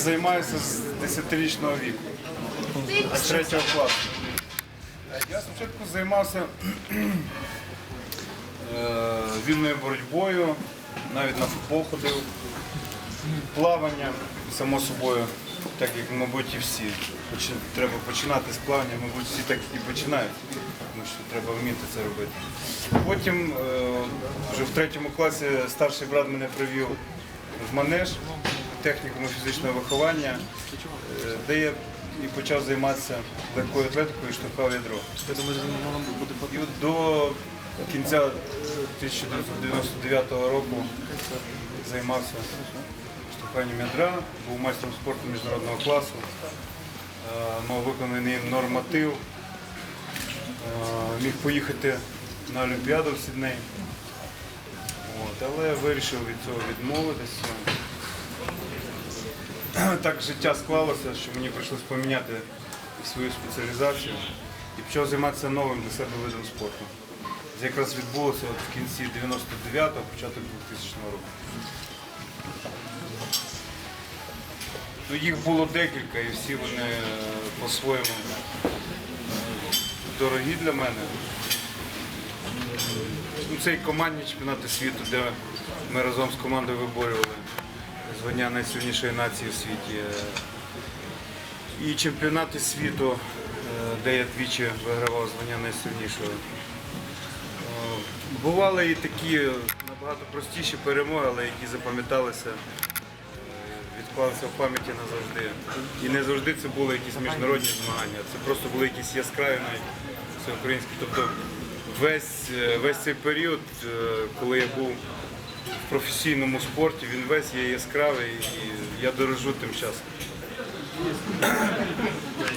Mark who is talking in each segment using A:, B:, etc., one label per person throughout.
A: займаюся з 10-річного віку, з 3 класу. Я спочатку займався е, вільною боротьбою, навіть на футбол ходив, плавання, само собою, так як, мабуть, і всі. Треба починати з плавання, мабуть, всі так і починають, тому що треба вміти це робити. Потім е, вже в третьому класі старший брат мене привів в манеж, технікуму фізичного виховання, е, де я і почав займатися легкою атлетикою і штовхав ядро. І до кінця 1999 року займався штовханням ядра, був майстром спорту міжнародного класу, е, мав виконаний норматив, е, міг поїхати на Олімпіаду в Сідней. Але вирішив від цього відмовитися. Так життя склалося, що мені прийшлось поміняти свою спеціалізацію і почав займатися новим для себе видом спорту. Це якраз відбулося от в кінці 99-го, початок 2000 року. Ну, їх було декілька і всі вони е, по-своєму е, дорогі для мене. Ну, Це і командні чемпіонати світу, де ми разом з командою виборювали звання найсильнішої нації у світі. Е, І чемпіонати світу, е, де я двічі вигравав звання найсильнішого. Е, Бували і такі набагато простіші перемоги, але які запам'яталися, відклалися в пам'яті назавжди. І не завжди це були якісь міжнародні змагання, це просто були якісь яскраві всеукраїнські. Тобто весь, весь цей період, коли я був в професійному спорті, він весь є яскравий і я дорожу тим часом.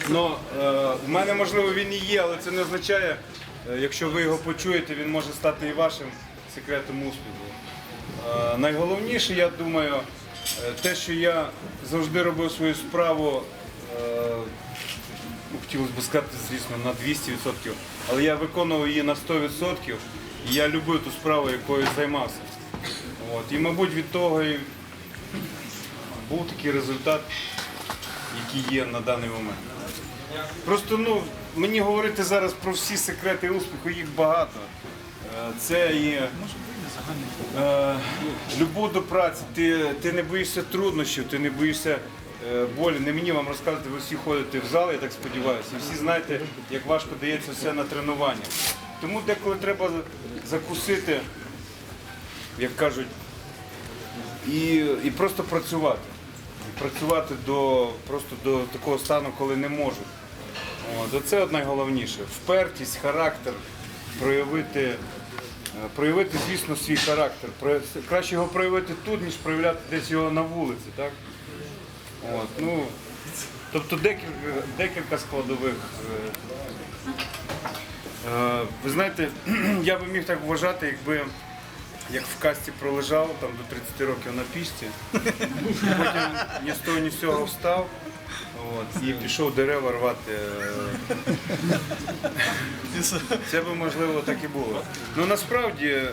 A: Ну, е, в мене можливо він і є, але це не означає, е, якщо ви його почуєте, він може стати і вашим секретом успіху. Е, найголовніше, я думаю, е, те, що я завжди робив свою справу, е, ну, хотілося б сказати, звісно, на 200%, але я виконував її на 100%, і я любив ту справу, якою займався. От. І, мабуть, від того і був такий результат, який є на даний момент. Просто ну, мені говорити зараз про всі секрети успіху, їх багато. Е, Це і е, любов до праці, ти, ти не боїшся труднощів, ти не боїшся е, болі. Не мені вам розказувати, ви всі ходите в зал, я так сподіваюся, і всі знаєте, як важко дається все на тренування. Тому деколи треба закусити, як кажуть, і, і просто працювати. І працювати до, просто до такого стану, коли не можуть. От, оце найголовніше. Впертість, характер, проявити, е, проявити, звісно, свій характер. Краще його проявити тут, ніж проявляти десь його на вулиці. Так? От, ну, тобто декілька, декілька складових. е. Е, Ви знаєте, я би міг так вважати, якби як в касті пролежав там до 30 років на пішці, потім ні з того, ні з цього встав. От, і пішов дерева рвати. е. Це би можливо так і було. Ну насправді, е,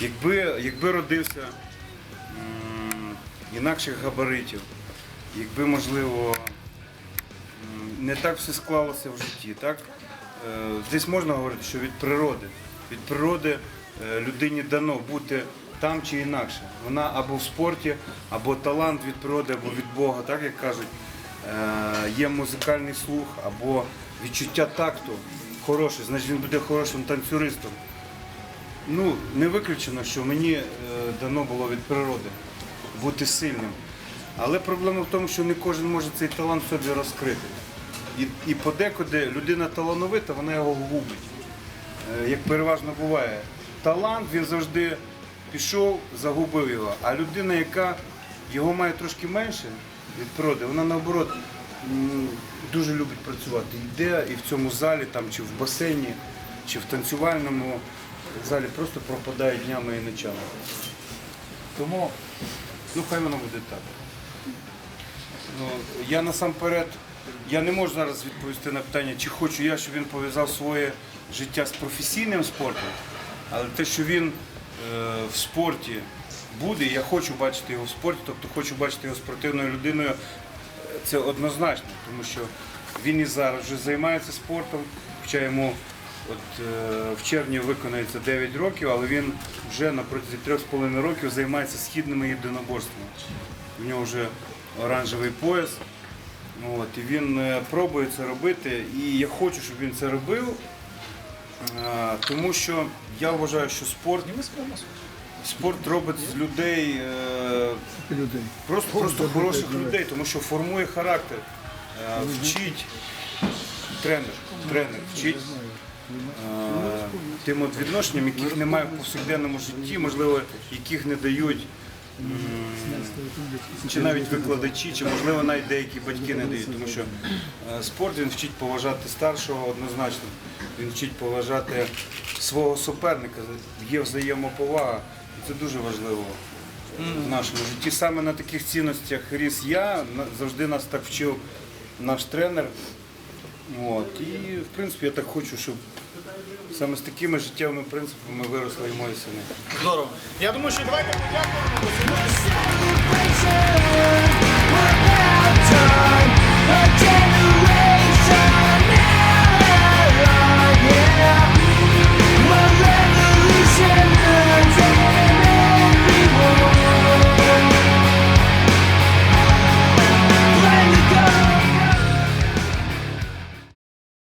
A: якби, якби родився інакших габаритів, якби можливо не так все склалося в житті, так? Е, Десь можна говорити, що від природи. Від природи е, людині дано бути там чи інакше. Вона або в спорті, або талант від природи, або від Бога, так як кажуть. Е, Є музикальний слух, або відчуття такту хороше, значить він буде хорошим танцюристом. Ну, не виключено, що мені е, дано було від природи бути сильним. Але проблема в тому, що не кожен може цей талант собі розкрити. І, і подекуди людина талановита, вона його губить. Е, Як переважно буває. Талант він завжди пішов, загубив його. А людина, яка його має трошки менше від природи, вона наоборот дуже любить працювати. Йде і в цьому залі, там, чи в басейні, чи в танцювальному залі просто пропадає днями і ночами. Тому, ну хай воно буде так. Ну, я насамперед, я не можу зараз відповісти на питання, чи хочу я, щоб він пов'язав своє життя з професійним спортом, але те, що він е, в спорті буде. Я хочу бачити його в спорті, тобто хочу бачити його спортивною людиною. Це однозначно, тому що він і зараз вже займається спортом, хоча йому от, е, в червні виконається 9 років, але він вже на протязі 3,5 років займається східними єдиноборствами. У нього вже оранжевий пояс. От, і він е, пробує це робити, і я хочу, щоб він це робив, тому що я вважаю, що спорт, спорт робить з людей е,
B: людей.
A: просто, просто хороших людей, тому що формує характер, е, вчить тренер, тренер вчить е, тим от відношенням, яких немає в повсякденному житті, можливо, яких не дають. Чи навіть викладачі, чи можливо навіть деякі батьки не дають, тому що е, спорт він вчить поважати старшого однозначно. Він вчить поважати свого суперника, є взаємоповага. Це дуже важливо в нашому житті. Саме на таких цінностях ріс я, завжди нас так вчив наш тренер. От, І в принципі я так хочу, щоб саме з такими життєвими принципами виросли і мої сини.
C: Здорово. Я думаю, що давайте подякуємо.